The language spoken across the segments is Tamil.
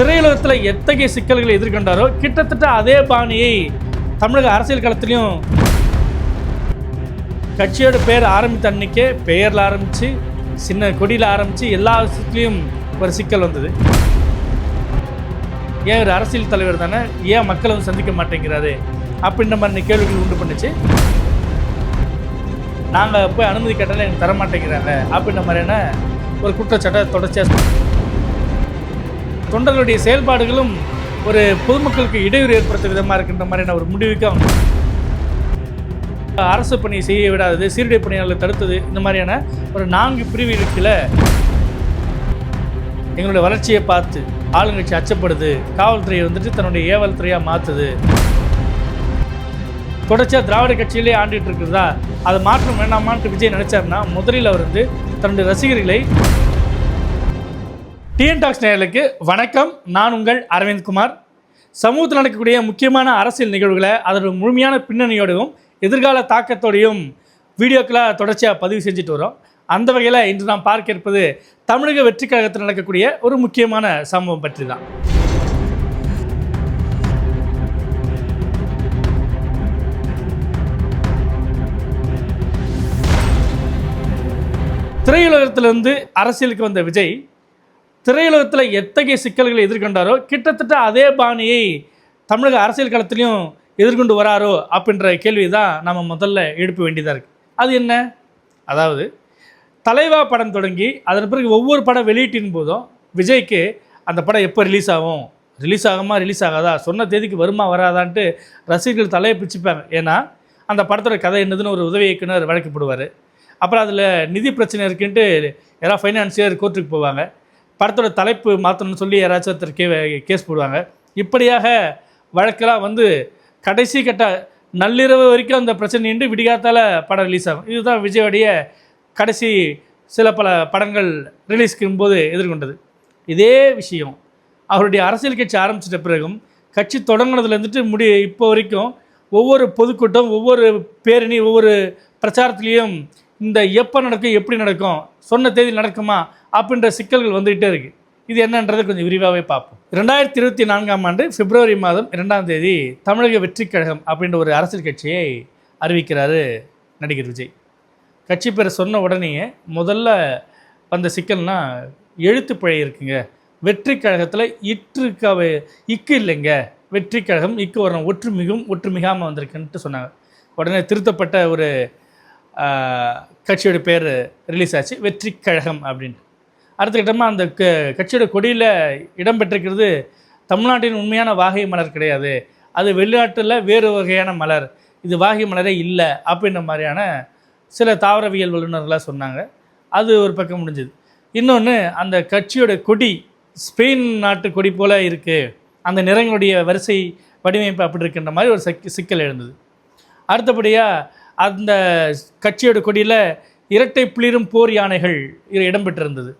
திரையுலகத்தில் எத்தகைய சிக்கல்களை எதிர்கொண்டாரோ கிட்டத்தட்ட அதே பாணியை தமிழக அரசியல் களத்திலையும் கட்சியோட பேர் ஆரம்பித்த அன்னைக்கே பெயரில் ஆரம்பித்து சின்ன கொடியில் ஆரம்பித்து எல்லா விஷயத்துலேயும் ஒரு சிக்கல் வந்தது. ஏன் ஒரு அரசியல் தலைவர் தானே? ஏன் மக்களை வந்து சந்திக்க மாட்டேங்கிறாரு? அப்படின்ற மாதிரி கேள்விகள் உண்டு பண்ணுச்சு. நாங்கள் போய் அனுமதி கேட்டாலும் எனக்கு தர மாட்டேங்கிறாங்க அப்படின்ற மாதிரியான ஒரு குற்றச்சாட்டை தொடர்ச்சியாக தொண்டர்களுடைய செயல்பாடுகளும் ஒரு பொதுமக்களுக்கு இடையூறு ஏற்படுத்தும் விதமாக இருக்கின்ற மாதிரியான ஒரு முடிவுக்கு அவங்க அரசு பணி செய்ய விடாதது சீருடை பணியாளர்களை தடுத்தது இந்த மாதிரியான ஒரு நான்கு பிரிவு எங்களுடைய வளர்ச்சியை பார்த்து ஆளுங்கட்சி அச்சப்படுது காவல்துறையை வந்துட்டு தன்னுடைய ஏவல் துறையாக மாற்றுது தொடர்ச்சியாக திராவிட கட்சியிலே ஆண்டுட்டு இருக்கிறதா? அதை மாற்றம் வேண்டாமான்ட்டு விஜய் நினைச்சாருன்னா முதலில் அவர் வந்து தன்னுடைய ரசிகர்களை டிஎன் டாக்ஸ் நேயர்களுக்கு வணக்கம். நான் உங்கள் அரவிந்த் குமார். சமூகத்தில் நடக்கக்கூடிய முக்கியமான அரசியல் நிகழ்வுகளை அதோட முழுமையான பின்னணியோடையும் எதிர்கால தாக்கத்தோடையும் வீடியோக்களாக தொடர்ச்சியாக பதிவு செஞ்சுட்டு வரோம். அந்த வகையில் இன்று நாம் பார்க்க இருப்பது தமிழக வெற்றி கழகத்தில் நடக்கக்கூடிய ஒரு முக்கியமான சம்பவம் பற்றி தான் திரையுலகத்திலிருந்து அரசியலுக்கு வந்த விஜய் திரையுலகத்தில் எத்தகைய சிக்கல்களை எதிர்கொண்டாரோ கிட்டத்தட்ட அதே பாணியை தமிழக அரசியல் களத்திலையும் எதிர்கொண்டு வராரோ அப்படின்ற கேள்வி தான் நம்ம முதல்ல எழுப்ப வேண்டியதாக இருக்குது அது என்ன? அதாவது தலைவா படம் தொடங்கி அதன் பிறகு ஒவ்வொரு படம் வெளியீட்டின் போதும் விஜய்க்கு அந்த படம் எப்போ ரிலீஸ் ஆகும்? ரிலீஸ் ஆகுமா ரிலீஸ் ஆகாதா? சொன்ன தேதிக்கு வருமா வராதான்ட்டு ரசிகர்கள் தலையை பிச்சுப்பாங்க. ஏன்னா அந்த படத்தோட கதை என்னதுன்னு ஒரு உதவி இயக்குனர் வழக்கப்படுவார். அப்புறம் அதில் நிதி பிரச்சனை இருக்குன்ட்டு யாராவது ஃபைனான்சியர் கோர்ட்டுக்கு போவாங்க. படத்தோட தலைப்பு மாற்றணும்னு சொல்லி யாராச்சும் ஒருத்தர் கே கேஸ் போடுவாங்க. இப்படியாக வழக்கெல்லாம் வந்து கடைசி கட்ட நள்ளிரவு வரைக்கும் அந்த பிரச்சனை நின்று விடிகாத்தால படம் ரிலீஸ் ஆகும். இதுதான் விஜயோடைய கடைசி சில பல படங்கள் ரிலீஸ்க்கும் போது எதிர்கொண்டது. இதே விஷயம். அவருடைய அரசியல் கட்சி ஆரம்பிச்சிட்ட பிறகும் கட்சி தொடங்கினதுலேருந்துட்டு முடி இப்போ வரைக்கும் ஒவ்வொரு பொதுக்கூட்டம் ஒவ்வொரு பேரணி ஒவ்வொரு பிரச்சாரத்துலேயும் இந்த எப்போ நடக்கும் எப்படி நடக்கும் சொன்ன தேதி நடக்குமா அப்படின்ற சிக்கல்கள் வந்துகிட்டே இருக்குது இது என்னன்றது கொஞ்சம் விரிவாகவே பார்ப்போம். ரெண்டாயிரத்தி இருபத்தி நான்காம் ஆண்டு பிப்ரவரி மாதம் இரண்டாம் தேதி தமிழக வெற்றி கழகம் அப்படின்ற ஒரு அரசியல் கட்சியை அறிவிக்கிறாரு நடிகர் விஜய். கட்சி பேர் சொன்ன உடனேயே முதல்ல வந்த சிக்கல்னா எழுத்து பிழை இருக்குங்க. வெற்றி கழகத்தில் இற்றுக்காவே இக்கு இல்லைங்க. வெற்றி கழகம் இக்கு வரணும் ஒற்றுமிகும் ஒற்றுமிகாமல் வந்திருக்குன்ட்டு சொன்னாங்க. உடனே திருத்தப்பட்ட ஒரு கட்சியோட பேர் ரிலீஸ் ஆச்சு. வெற்றி கழகம் அப்படின்ட்டு. அடுத்த கட்டமாக அந்த க கட்சியோட கொடியில் இடம்பெற்றிருக்கிறது தமிழ்நாட்டின் உண்மையான வாகை மலர் கிடையாது. அது வெளிநாட்டில் வேறு வகையான மலர். இது வாகை மலரே இல்லை அப்படின்ற மாதிரியான சில தாவரவியல் வல்லுநர்களாக சொன்னாங்க. அது ஒரு பக்கம் முடிஞ்சது. இன்னொன்று அந்த கட்சியோட கொடி ஸ்பெயின் நாட்டு கொடி போல் இருக்குது அந்த நிறங்களுடைய வரிசை வடிவமைப்பு அப்படி இருக்கின்ற மாதிரி ஒரு சிக் சிக்கல் எழுந்தது. அடுத்தபடியாக அந்த கட்சியோட கொடியில் இரட்டை புளிரும் போர் யானைகள் இ- இடம்பெற்றிருந்தது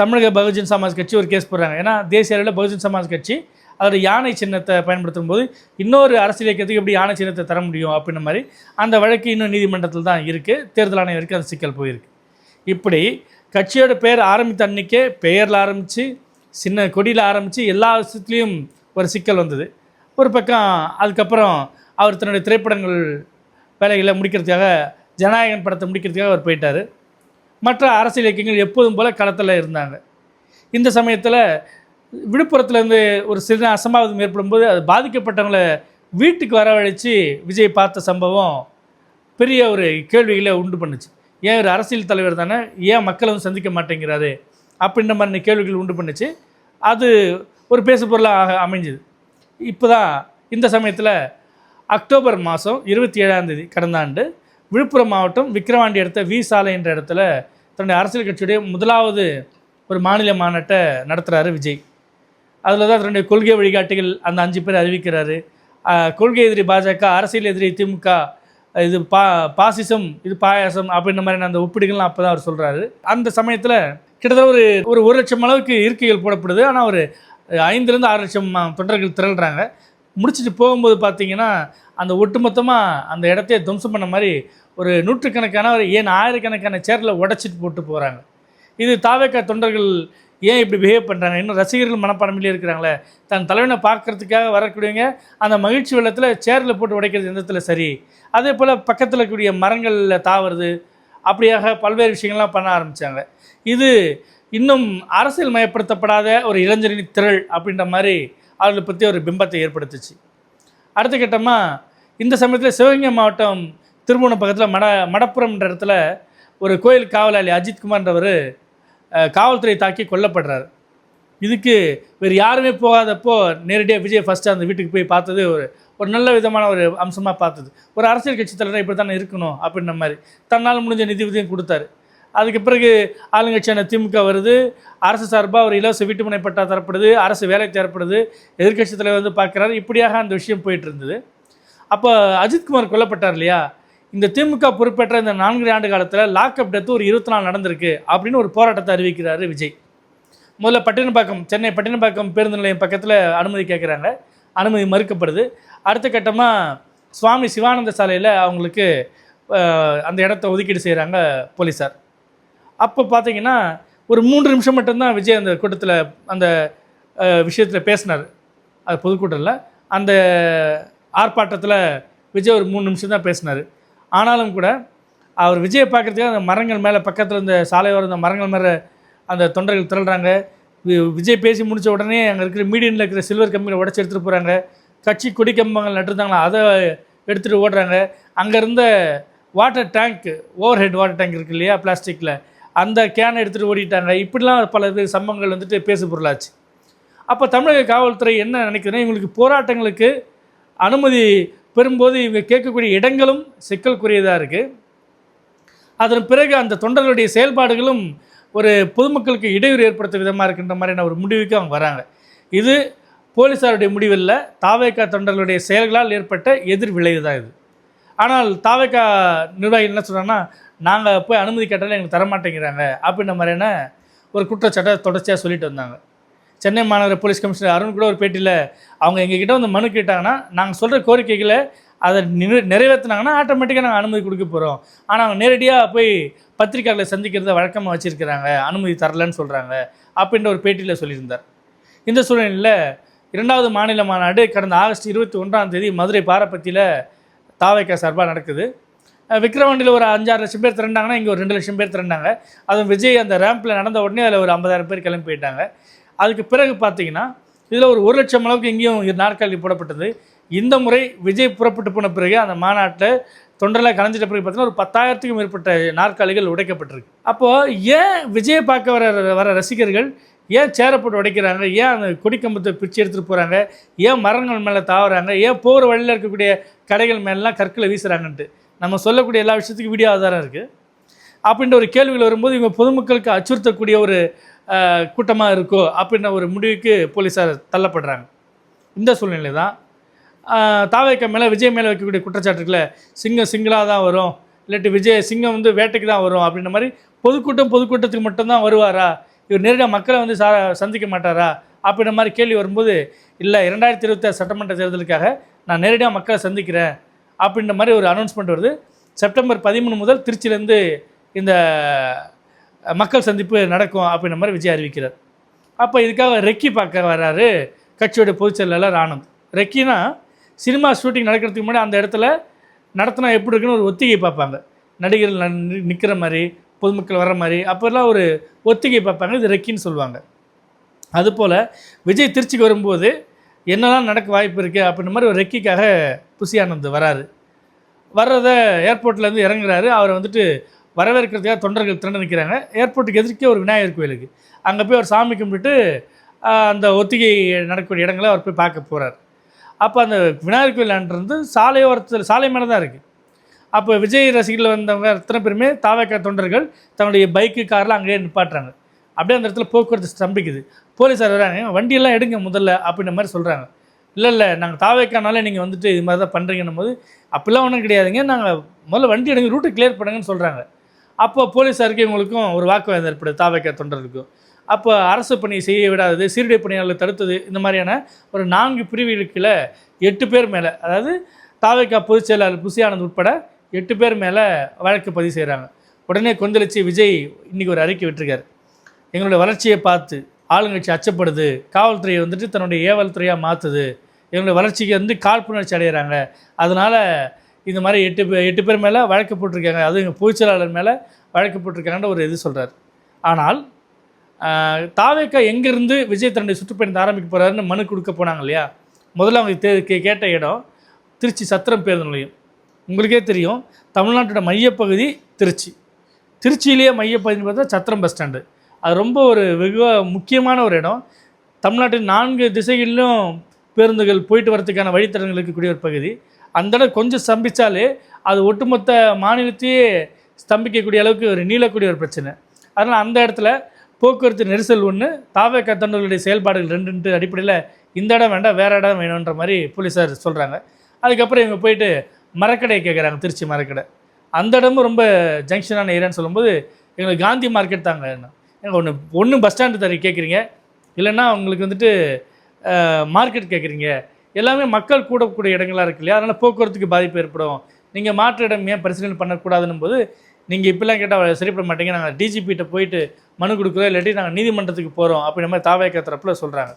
தமிழக பகுஜன் சமாஜ் கட்சி ஒரு கேஸ் போடுறாங்க. ஏன்னா தேசிய அளவில் பகுஜன் சமாஜ் கட்சி அதோட யானை சின்னத்தை பயன்படுத்தும் போது இன்னொரு அரசியல் இயக்கத்துக்கு எப்படி யானை சின்னத்தை தர முடியும் அப்படின்ற மாதிரி அந்த வழக்கு இன்னும் நீதிமன்றத்தில் தான் இருக்குது தேர்தல் ஆணையம் வரைக்கும் அந்த சிக்கல் போயிருக்கு. இப்படி கட்சியோட பேர் ஆரம்பித்த அன்னைக்கே பெயரில் ஆரம்பித்து சின்ன கொடியில் ஆரம்பித்து எல்லா விஷயத்துலேயும் ஒரு சிக்கல் வந்தது. ஒரு பக்கம் அதுக்கப்புறம் அவர் தன்னுடைய திரைப்படங்கள் வேலைகளை முடிக்கிறதுக்காக ஜனநாயகன் படத்தை முடிக்கிறதுக்காக அவர் போயிட்டார். மற்ற அரசியல் இயக்கங்கள் எப்போதும் போல் களத்தில் இருந்தாங்க. இந்த சமயத்தில் விழுப்புரத்துலேருந்து ஒரு சிறு அசம்பாவிதம் ஏற்படும் போது அது பாதிக்கப்பட்டவங்களை வீட்டுக்கு வரவழைச்சு விஜய் பார்த்த சம்பவம் பெரிய ஒரு கேள்விகளை உண்டு பண்ணுச்சு. ஏன் ஒரு அரசியல் தலைவர் தானே ஏன் மக்களை வந்து சந்திக்க மாட்டேங்கிறாரு? அப்படின்ற மாதிரி கேள்விகள் உண்டு பண்ணுச்சு. அது ஒரு பேசு பொருளாக அமைஞ்சுது. இப்போ தான் இந்த சமயத்தில் அக்டோபர் மாதம் இருபத்தி ஏழாம் தேதி கடந்த ஆண்டு விழுப்புரம் மாவட்டம் விக்கிரவாண்டி அடுத்த வி சாலை என்ற இடத்துல தன்னுடைய அரசியல் கட்சியுடைய முதலாவது ஒரு மாநில மாநாட்டை நடத்துகிறாரு விஜய். அதில் தான் தன்னுடைய கொள்கை வழிகாட்டிகள் அந்த அஞ்சு பேர் அறிவிக்கிறாரு. கொள்கை எதிரி பாஜக அரசியல் எதிரி திமுக இது பா பாசிசம் இது பாயாசம் அப்படின்ற மாதிரியான அந்த ஒப்பிடுகள்லாம் அப்போ தான் அவர் சொல்கிறாரு அந்த சமயத்தில் கிட்டத்தட்ட ஒரு ஒரு ஒரு லட்சம் அளவுக்கு இருக்கைகள் போடப்படுது. ஆனால் ஒரு ஐந்துலேருந்து ஆறு லட்சம் தொண்டர்கள் திரள்றாங்க. முடிச்சுட்டு போகும்போது பார்த்தீங்கன்னா அந்த ஒட்டுமொத்தமாக அந்த இடத்தையே துவம்சம் பண்ண மாதிரி ஒரு நூற்றுக்கணக்கான ஒரு ஏன் ஆயிரக்கணக்கான சேரில் உடச்சிட்டு போட்டு போகிறாங்க இது தாவேக்கா தொண்டர்கள் ஏன் இப்படி பிஹேவ் பண்ணுறாங்க இன்னும் ரசிகர்கள் மனப்பான்மையிலே இருக்கிறாங்களே? தன் தலைவனை பார்க்கறதுக்காக வரக்கூடியவங்க அந்த மகிழ்ச்சி வெள்ளத்தில் சேரில் போட்டு உடைக்கிறது எந்த இடத்துல சரி? அதே போல் பக்கத்தில் இருக்கக்கூடிய மரங்களில் தாவறது அப்படியாக பல்வேறு விஷயங்கள்லாம் பண்ண ஆரம்பித்தாங்க இது இன்னும் அரசியல் மயப்படுத்தப்படாத ஒரு இளைஞரின் திரள் அப்படின்ற மாதிரி அவர்களை பற்றி ஒரு பிம்பத்தை ஏற்படுத்துச்சு. அடுத்த கட்டமாக இந்த சமயத்தில் சிவகங்கை மாவட்டம் திருமணம் பக்கத்தில் மட மடப்புறம்ன்ற இடத்துல ஒரு கோயில் காவலாளி அஜித்குமார்ன்றவர் காவல்துறை தாக்கி கொல்லப்படுறாரு. இதுக்கு வேறு யாருமே போகாதப்போ நேரடியாக விஜய் ஃபஸ்ட்டு அந்த வீட்டுக்கு போய் பார்த்தது ஒரு ஒரு நல்ல விதமான ஒரு அம்சமாக பார்த்தது. ஒரு அரசியல் கட்சி தலைவராக இப்படி தானே இருக்கணும் அப்படின்ற மாதிரி. தன்னால் முடிஞ்ச நிதி உதவியும் கொடுத்தாரு. அதுக்கு பிறகு ஆளுங்கட்சியான திமுக வருது. அரசு சார்பாக ஒரு இலவச வீட்டுமனை பட்டா தரப்படுது. அரசு வேலை தரப்படுது. எதிர்கட்சி தலைவர் வந்து பார்க்குறாரு. இப்படியாக அந்த விஷயம் போயிட்டு இருந்தது. அப்போ அஜித்குமார் கொல்லப்பட்டார் இல்லையா? இந்த திமுக பொறுப்பேற்ற இந்த நான்கு ஆண்டு காலத்தில் லாக்அப் டெத்து ஒரு இருபத்தி நாலு நடந்திருக்கு அப்படின்னு ஒரு போராட்டத்தை அறிவிக்கிறாரு விஜய். முதல்ல பட்டினப்பாக்கம் சென்னை பட்டினப்பாக்கம் பேருந்து நிலையம் பக்கத்தில் அனுமதி கேட்குறாங்க அனுமதி மறுக்கப்படுது. அடுத்த கட்டமாக சுவாமி சிவானந்த சாலையில் அவங்களுக்கு அந்த இடத்த ஒதுக்கீடு செய்கிறாங்க போலீஸார் அப்போ பார்த்தீங்கன்னா ஒரு மூன்று நிமிஷம் மட்டும்தான் விஜய் அந்த கூட்டத்தில் அந்த விஷயத்தில் பேசினார். அது பொதுக்கூட்டத்தில் அந்த ஆர்ப்பாட்டத்தில் விஜய் ஒரு மூணு நிமிஷம் தான் பேசினார். ஆனாலும் கூட அவர் விஜயை பார்க்குறதுக்காக அந்த மரங்கள் மேலே பக்கத்தில் இந்த சாலையோரம் அந்த மரங்கள் மேலே அந்த தொண்டர்கள் திரள்றாங்க. வி- விஜய் பேசி முடித்த உடனே அங்கே இருக்கிற மீடியனில் இருக்கிற சில்வர் கம்பியில் உடச்சி எடுத்துகிட்டு போகிறாங்க கட்சி கொடி கம்பங்கள் நட்டுருந்தாங்களா அதை எடுத்துகிட்டு ஓடுறாங்க. அங்கே இருந்த water tank overhead water tank இருக்கு இல்லையா பிளாஸ்டிக்கில் அந்த கேனை எடுத்துகிட்டு ஓடிட்டாங்க. இப்படிலாம் பல இது சம்பவங்கள் வந்துட்டு பேசு பொருளாச்சு. அப்போ தமிழக காவல்துறை என்ன நினைக்குதுன்னா இவங்களுக்கு போராட்டங்களுக்கு அனுமதி பெறும்போது இவங்க கேட்கக்கூடிய இடங்களும் சிக்கலுக்குரியதாக இருக்குது அதன் பிறகு அந்த தொண்டர்களுடைய செயல்பாடுகளும் ஒரு பொதுமக்களுக்கு இடையூறு ஏற்படுத்த விதமாக இருக்கின்ற மாதிரியான ஒரு முடிவுக்கு அவங்க வராங்க. இது போலீஸாருடைய முடிவில் தாவேக்கா தொண்டர்களுடைய செயல்களால் ஏற்பட்ட எதிர் விளைவு தான் இது. ஆனால் தாவேக்கா நிர்வாகிகள் என்ன சொல்கிறாங்கன்னா நாங்கள் போய் அனுமதி கேட்டாலும் எங்களுக்கு தரமாட்டேங்கிறாங்க அப்படின்ற மாதிரியான ஒரு குற்றச்சாட்டை தொடர்ச்சியாக சொல்லிட்டு வந்தாங்க. சென்னை மாநகர போலீஸ் கமிஷனர் அருண் கூட ஒரு பேட்டியில் அவங்க எங்ககிட்ட வந்து மனு கேட்டாங்கன்னா நாங்கள் சொல்கிற கோரிக்கைகளை அதை நிறைவேற்றினாங்கன்னா ஆட்டோமேட்டிக்காக நாங்கள் அனுமதி கொடுக்க போகிறோம் ஆனால் அவங்க நேரடியாக போய் பத்திரிக்கைகளை சந்திக்கிறத வழக்கமாக வச்சுருக்கிறாங்க. அனுமதி தரலன்னு சொல்கிறாங்க அப்படின்ற ஒரு பேட்டியில் சொல்லியிருந்தார். இந்த சூழ்நிலையில் இரண்டாவது மாநில மாநாடு கடந்த ஆகஸ்ட் இருபத்தி ஒன்றாம் தேதி மதுரை பாரப்பத்தியில் தாவைக்கா சார்பாக நடக்குது. விக்ரவாண்டியில் ஒரு அஞ்சாறு லட்சம் பேர் திரண்டாங்கன்னா இங்கே ஒரு ரெண்டு லட்சம் பேர் திரண்டாங்க. அதுவும் விஜய் அந்த ரேம்பில் நடந்த உடனே அதில் ஒரு ஐம்பதாயிரம் பேர் கிளம்பி போயிட்டாங்க. அதுக்கு பிறகு பார்த்தீங்கன்னா இதில் ஒரு ஒரு லட்சம் அளவுக்கு இங்கேயும் நாற்காலி போடப்பட்டது. இந்த முறை விஜய் புறப்பட்டு போன பிறகு அந்த மாநாட்டில் தொண்டரெல்லாம் கலைஞ்சிட்ட பிறகு பார்த்தீங்கன்னா ஒரு பத்தாயிரத்துக்கும் மேற்பட்ட நாற்காலிகள் உடைக்கப்பட்டிருக்கு. அப்போது ஏன் விஜயை பார்க்க வர வர ரசிகர்கள் ஏன் சேரப்பட்டு போட்டு உடைக்கிறாங்க? ஏன் அந்த கொடிக்கம்பத்தை பிச்சு எடுத்துகிட்டு போகிறாங்க ஏன் மரங்கள் மேலே தாவறாங்க? ஏன் போகிற வழியில் இருக்கக்கூடிய கடைகள் மேலாம் கற்களை வீசுகிறாங்கன்ட்டு நம்ம சொல்லக்கூடிய எல்லா விஷயத்துக்கும் வீடியோ ஆதாரம் இருக்குது அப்படின்ற ஒரு கேள்விகள் வரும்போது இவங்க பொதுமக்களுக்கு அச்சுறுத்தக்கூடிய ஒரு கூட்டமாக இருக்கோ அப்படின்ற ஒரு முடிவுக்கு போலீஸார் தள்ளப்படுறாங்க. இந்த சூழ்நிலை தான். தாவேக்க மேலே விஜய் மேலே வைக்கக்கூடிய குற்றச்சாட்டுகளை சிங்கம் சிங்கிளாக தான் வரும். இல்லாட்டி விஜய் சிங்கம் வந்து வேட்டைக்கு தான் வரும் அப்படின்ற மாதிரி பொதுக்கூட்டம் பொதுக்கூட்டத்துக்கு மட்டும்தான் வருவாரா? இவர் நேரடியாக மக்களை வந்து சா சந்திக்க மாட்டாரா? அப்படின்ற மாதிரி கேள்வி வரும்போது இல்லை இரண்டாயிரத்தி இருபத்தாறு சட்டமன்ற தேர்தலுக்காக நான் நேரடியாக மக்களை சந்திக்கிறேன். அப்படின்ற மாதிரி ஒரு அனௌன்ஸ்மெண்ட் வருது. செப்டம்பர் பதிமூணு முதல் திருச்சியிலேருந்து இந்த மக்கள் சந்திப்பு நடக்கும் அப்படின்ற மாதிரி விஜய் அறிவிக்கிறார். அப்போ இதுக்காக ரெக்கி பார்க்க வர்றாரு கட்சியோட பொதுச் செயலாளர் ஆனந்த். ரெக்கினா சினிமா ஷூட்டிங் நடக்கிறதுக்கு முன்னாடி அந்த இடத்துல நடத்தினா எப்படி இருக்குன்னு ஒரு ஒத்திகை பார்ப்பாங்க. நடிகர்கள் நிற்கிற மாதிரி பொதுமக்கள் வர்ற மாதிரி அப்போல்லாம் ஒரு ஒத்திகை பார்ப்பாங்க. இது ரெக்கின்னு சொல்லுவாங்க. அதுபோல் விஜய் திருச்சிக்கு வரும்போது என்னெல்லாம் நடக்க வாய்ப்பு இருக்குது அப்படின்ற மாதிரி ஒரு ரெக்கிக்காக புசி ஆனந்த் வராரு. வர்றத ஏர்போர்ட்லேருந்து இறங்குறாரு. அவரை வந்துட்டு வரவேற்கிறதுக்காக தொண்டர்கள் திரண்டு நிற்கிறாங்க. ஏர்போர்ட்டுக்கு எதிர்க்கே ஒரு விநாயகர் கோயில் இருக்குது அங்கே போய் அவர் சாமி கும்பிட்டு அந்த ஒத்திகை நடக்கக்கூடிய இடங்களை அவர் போய் பார்க்க போகிறார் அப்போ அந்த விநாயகர் கோயிலான்றது சாலையோரத்தில் சாலை மேலே தான் இருக்குது அப்போ விஜய் ரசிகர்கள் வந்தவங்க அத்தனை பேருமே தாவேக்கா தொண்டர்கள் தன்னுடைய பைக்கு கார்லாம் அங்கேயே நிப்பாட்டுறாங்க. அப்படியே அந்த இடத்துல போக்குவரத்து ஸ்தம்பிக்குது. போலீஸார் வராங்க வண்டியெல்லாம் எடுங்க முதல்ல அப்படின்ற மாதிரி சொல்கிறாங்க இல்லை இல்லை நாங்கள் தாவேக்கானாலே நீங்கள் வந்துட்டு இது மாதிரி தான் பண்ணுறீங்கன்னும் போது அப்படிலாம் ஒன்றும் கிடையாதுங்க நாங்கள் முதல்ல வண்டி எடுங்க ரூட்டை கிளியர் பண்ணுங்கன்னு சொல்கிறாங்க அப்போ போலீஸாருக்கு இவங்களுக்கும் ஒரு வாக்குவாதம் ஏற்படுது தாவேக்கா தொண்டருக்கும் அப்போ அரசு பணி செய்ய விடாதது சீருடை பணியாளர்களை தடுத்தது இந்த மாதிரியான ஒரு நான்கு பிரிவுகளுக்குள்ள எட்டு பேர் மேலே அதாவது தாவைக்கா பொதுச் செயலாளர் புசியானந்த் உட்பட எட்டு பேர் மேலே வழக்கு பதிவு செய்கிறாங்க. உடனே கொந்தளிச்சு விஜய் இன்றைக்கி ஒரு அறிக்கை விட்டுருக்கார். எங்களுடைய வளர்ச்சியை பார்த்து ஆளுங்கட்சி அச்சப்படுது காவல்துறையை வந்துட்டு தன்னுடைய ஏவல் துறையாக மாற்றுது எங்களுடைய வளர்ச்சிக்கு வந்து காழ்ப்புணர்ச்சி அடைகிறாங்க அதனால் இந்த மாதிரி எட்டு பேர் எட்டு பேர் மேலே வழக்கு போட்டிருக்காங்க. அதுவும் எங்கள் பொதுச்செயலாளர் மேலே வழக்கு போட்டிருக்காங்கன்ற ஒரு இது சொல்கிறார் ஆனால் தாவேக்கா எங்கேருந்து விஜய் தன்னுடைய சுற்றுப்பயணத்தை ஆரம்பிக்க போகிறாருன்னு மனு கொடுக்க போனாங்க இல்லையா? முதல்ல அவங்க தே கேட்ட இடம் திருச்சி சத்திரம் பேருந்து நிலையம். உங்களுக்கே தெரியும் தமிழ்நாட்டோட மையப்பகுதி திருச்சி. திருச்சியிலேயே மையப்பகுதி பார்த்தா சத்திரம் பஸ் ஸ்டாண்டு. அது ரொம்ப ஒரு வெகு முக்கியமான ஒரு இடம். தமிழ்நாட்டின் நான்கு திசைகளிலும் பேருந்துகள் போயிட்டு வரதுக்கான வழித்தடங்கள் இருக்கக்கூடிய ஒரு பகுதி. அந்த இடம் கொஞ்சம் ஸ்தம்பிச்சாலே அது ஒட்டுமொத்த மாநிலத்தையே ஸ்தம்பிக்கக்கூடிய அளவுக்கு ஒரு நீளக்கூடிய ஒரு பிரச்சனை. அதனால் அந்த இடத்துல போக்குவரத்து நெரிசல் ஒன்று தாவக தொண்டர்களுடைய செயல்பாடுகள் ரெண்டு அடிப்படையில் இந்த இடம் வேண்டாம் வேறு இடம் வேணுன்ற மாதிரி போலீஸார் சொல்கிறாங்க அதுக்கப்புறம் இவங்க போயிட்டு மரக்கடையை கேட்குறாங்க திருச்சி மரக்கடை. அந்த இடமும் ரொம்ப ஜங்ஷனான ஏரியான்னு சொல்லும்போது எங்களுக்கு காந்தி மார்க்கெட் தாங்க எனக்கு ஒன்று ஒன்று பஸ் ஸ்டாண்டு தர கேட்குறீங்க இல்லைன்னா உங்களுக்கு வந்துட்டு மார்க்கெட் கேட்குறீங்க எல்லாமே மக்கள் கூடக்கூடிய இடங்களாக இருக்கு இல்லையா? அதனால் போக்குவரத்துக்கு பாதிப்பு ஏற்படும். நீங்கள் மாற்று இடம் ஏன் பரிசீலனை பண்ணக்கூடாதுன்னும் போது நீங்கள் இப்படிலாம் கேட்டால் சரிப்பட மாட்டீங்க. நாங்கள் டிஜிபிகிட்ட போயிட்டு மனு கொடுக்குறோம் இல்லாட்டி நாங்கள் நீதிமன்றத்துக்கு போகிறோம் அப்படின்ற மாதிரி தாவேக்க தரப்பில் சொல்கிறாங்க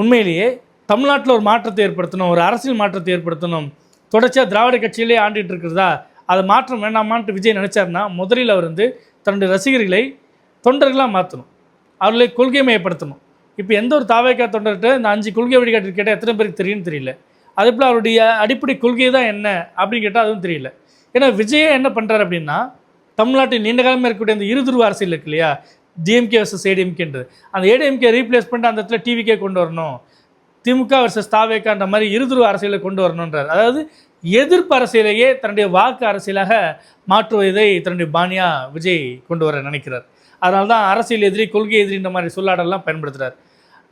உண்மையிலேயே தமிழ்நாட்டில் ஒரு மாற்றத்தை ஏற்படுத்தணும் ஒரு அரசியல் மாற்றத்தை ஏற்படுத்தணும். தொடர்ச்சியாக திராவிட கட்சியிலே ஆண்டிகிட்டு இருக்கிறதா? அதை மாற்றம் வேண்டாமான்ட்டு விஜய் நினச்சாருன்னா முதலில் அவர் வந்து தன்னுடைய ரசிகர்களை தொண்டர்களாக மாற்றணும் அவர்களை கொள்கை மையப்படுத்தணும். இப்போ எந்த ஒரு தாவேக்கா தொண்டர்கிட்ட இந்த அஞ்சு கொள்கை வழிகாட்டு கேட்டால் எத்தனை பேருக்கு தெரியும்னு தெரியல. அதே போல் அவருடைய அடிப்படை கொள்கை தான் என்ன அப்படின்னு கேட்டால் அதுவும் தெரியல. ஏன்னா விஜயே என்ன பண்ணுறாரு அப்படின்னா தமிழ்நாட்டில் நீண்ட காலமாக இருக்கக்கூடிய அந்த இருதுருவ அரசியல் இருக்கு இல்லையா? டிஎம்கே வர்சஸ் ஏடிஎம்கேன்றது அந்த ஏடிஎம்கே ரீப்ளேஸ் பண்ணிட்டு அந்த இடத்துல டிவிக்கே கொண்டு வரணும். திமுக வர்சஸ் தாவேக்கான்ற மாதிரி இருதுருவ அரசியலை கொண்டு வரணுன்றார் அதாவது எதிர்ப்பு அரசியலையே தன்னுடைய வாக்கு அரசியலாக மாற்றுவதை தன்னுடைய பாணியா விஜய் கொண்டு வர நினைக்கிறார். அதனால தான் அரசியல் எதிரி கொள்கை எதிரின்ற மாதிரி சொல்லாடெல்லாம் பயன்படுத்துகிறார்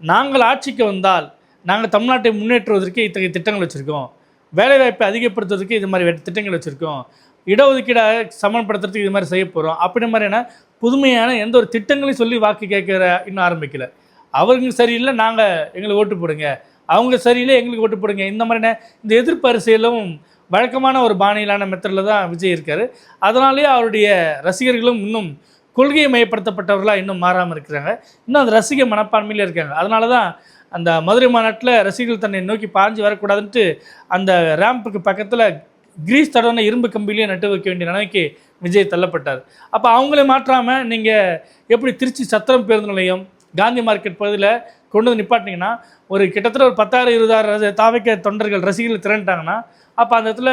நாங்கள் ஆட்சிக்கு வந்தால் நாங்கள் தமிழ்நாட்டை முன்னேற்றுவதற்கு இத்தகைய திட்டங்கள் வச்சுருக்கோம். வேலைவாய்ப்பை அதிகப்படுத்துவதற்கு இது மாதிரி திட்டங்கள் வச்சுருக்கோம். இடஒதுக்கீடை சமன்படுத்துறதுக்கு இது மாதிரி செய்ய போகிறோம் அப்படி மாதிரியான புதுமையான எந்த ஒரு திட்டங்களையும் சொல்லி வாக்கு கேட்குற இன்னும் ஆரம்பிக்கல. அவருங்க சரியில்லை நாங்கள் எங்களுக்கு ஓட்டு போடுங்க. அவங்க சரியில்லை எங்களுக்கு ஓட்டு போடுங்க. இந்த மாதிரியான இந்த எதிர்ப்பு அரசியலும் வழக்கமான ஒரு பாணியிலான மெத்தடில் தான் விஜய் இருக்கார். அதனாலேயே அவருடைய ரசிகர்களும் இன்னும் கொள்கையை மையப்படுத்தப்பட்டவர்களாக இன்னும் மாறாமல் இருக்கிறாங்க. இன்னும் அந்த ரசிக மனப்பான்மையில் இருக்காங்க. அதனால தான் அந்த மதுரை மாநாட்டில் ரசிகர்கள் தன்னை நோக்கி பாஞ்சு வரக்கூடாதுன்ட்டு அந்த ரேம்புக்கு பக்கத்தில் கிரீஸ் தடவை இரும்பு கம்பிலேயே நட்டு வைக்க வேண்டிய நிலைமைக்கு விஜய் தள்ளப்பட்டார். அப்போ அவங்களே மாற்றாமல் நீங்கள் எப்படி திருச்சி சத்திரம் பேருந்து நிலையம் காந்தி மார்க்கெட் பகுதியில் கொண்டு வந்து நிப்பாட்டினீங்கன்னா ஒரு கிட்டத்தட்ட ஒரு பத்தாயிரம் இருபதாயிரம் தாவைக்க தொண்டர்கள் ரசிகர்கள் திரண்டாங்கன்னா அப்போ அந்த இடத்துல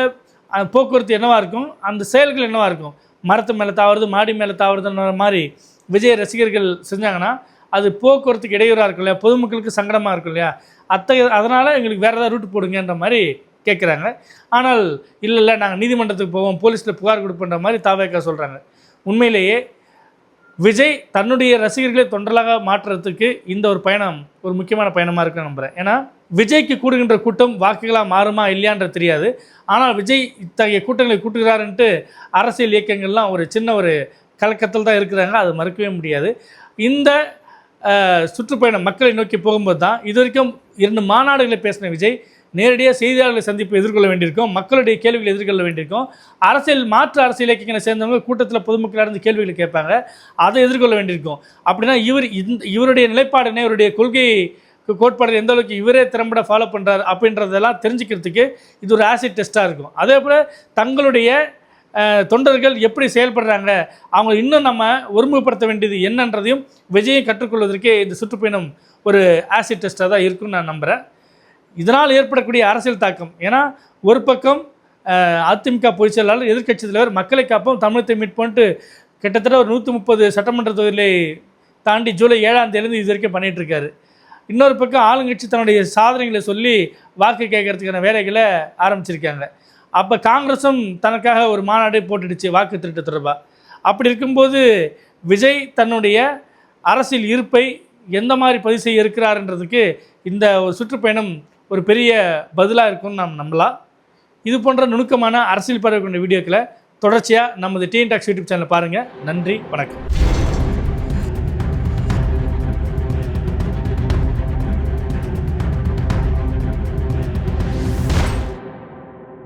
போக்குவரத்து என்னவாக இருக்கும்? அந்த செயல்கள் என்னவாக இருக்கும்? மரத்து மேலே தாவறது மாடி மேலே தாவறதுன்ற மாதிரி விஜய் ரசிகர்கள் செஞ்சாங்கன்னா அது போக்குவரத்துக்கு இடையூறாக இருக்கும் இல்லையா? பொதுமக்களுக்கு சங்கடமாக இருக்கும் இல்லையா? அத்தகைய அதனால் எங்களுக்கு வேறு ஏதாவது ரூட் போடுங்கன்ற மாதிரி கேட்குறாங்க ஆனால் இல்லை இல்லை நாங்கள் நீதிமன்றத்துக்கு போவோம் போலீஸில் புகார் கொடுப்போன்ற மாதிரி தாவேக்கா சொல்கிறாங்க உண்மையிலேயே விஜய் தன்னுடைய ரசிகர்களை தொண்டலாக மாற்றுறதுக்கு இந்த ஒரு பயணம் ஒரு முக்கியமான பயணமாக இருக்குன்னு நம்புகிறேன் ஏன்னா விஜய்க்கு கூடுகின்ற கூட்டம் வாக்குகளாக மாறுமா இல்லையான்றது தெரியாது. ஆனால் விஜய் இத்தகைய கூட்டங்களை கூட்டுகிறாருன்ட்டு அரசியல் இயக்கங்கள்லாம் ஒரு சின்ன ஒரு கலக்கத்தில் தான் இருக்கிறாங்க. அது மறுக்கவே முடியாது. இந்த சுற்றுப்பயணம் மக்களை நோக்கி போகும்போது தான் இது வரைக்கும் இரண்டு மாநாடுகளை பேசின விஜய் நேரடியாக செய்தியாளர்களை சந்திப்பு எதிர்கொள்ள வேண்டியிருக்கும். மக்களுடைய கேள்விகளை எதிர்கொள்ள வேண்டியிருக்கும். அரசியல் மாற்று அரசியல் இயக்கங்களை சேர்ந்தவங்க கூட்டத்தில் பொதுமக்களாக இருந்து கேள்விகளை கேட்பாங்க. அதை எதிர்கொள்ள வேண்டியிருக்கும். அப்படின்னா இவர் இந்த இவருடைய நிலைப்பாடுனே இவருடைய கொள்கை கோட்பாடு எந்த அளவுக்கு இவரே திறம்பட ஃபாலோ பண்ணுறாரு அப்படின்றதெல்லாம் தெரிஞ்சுக்கிறதுக்கு இது ஒரு ஆசிட் டெஸ்ட்டாக இருக்கும். அதே போல் தங்களுடைய தொண்டர்கள் எப்படி செயல்படுறாங்க அவங்க இன்னும் நம்ம ஒருமுகப்படுத்த வேண்டியது என்னன்றதையும் விஜயை கற்றுக்கொள்வதற்கே இந்த சுற்றுப்பயணம் ஒரு ஆசிட் டெஸ்ட்டாக தான் இருக்கும்னு நான் நம்புகிறேன் இதனால் ஏற்படக்கூடிய அரசியல் தாக்கம். ஏன்னா ஒரு பக்கம் அதிமுக பொதுச் செயலாளர் எதிர்கட்சி தலைவர் மக்களை காப்போம் தமிழத்தை மீட்போன்ட்டு கிட்டத்தட்ட ஒரு நூற்றி முப்பது சட்டமன்ற தொகுதிகளை தாண்டி ஜூலை ஏழாம் தேதியிலேருந்து இது வரைக்கும் பண்ணிகிட்டு இருக்காரு. இன்னொரு பக்கம் ஆளுங்கட்சி தன்னுடைய சாதனைகளை சொல்லி வாக்கு கேட்கறதுக்கான வேலைகளை ஆரம்பிச்சிருக்காங்க. அப்போ காங்கிரஸும் தனக்காக ஒரு மாநாடு போட்டுடுச்சு வாக்கு திருட்டு தொடர்பாக அப்படி இருக்கும்போது விஜய் தன்னுடைய அரசியல் இருப்பை எந்த மாதிரி பதிவு செய்ய இருக்கிறாருன்றதுக்கு இந்த ஒரு சுற்றுப்பயணம் ஒரு பெரிய பதிலாக இருக்கும்னு நாம் நம்பலாம். இது போன்ற நுணுக்கமான அரசியல் பரவ கொண்ட வீடியோக்களை தொடர்ச்சியாக நமது டிஎன் டாக்ஸ் யூடியூப் சேனலை பாருங்கள் நன்றி வணக்கம்.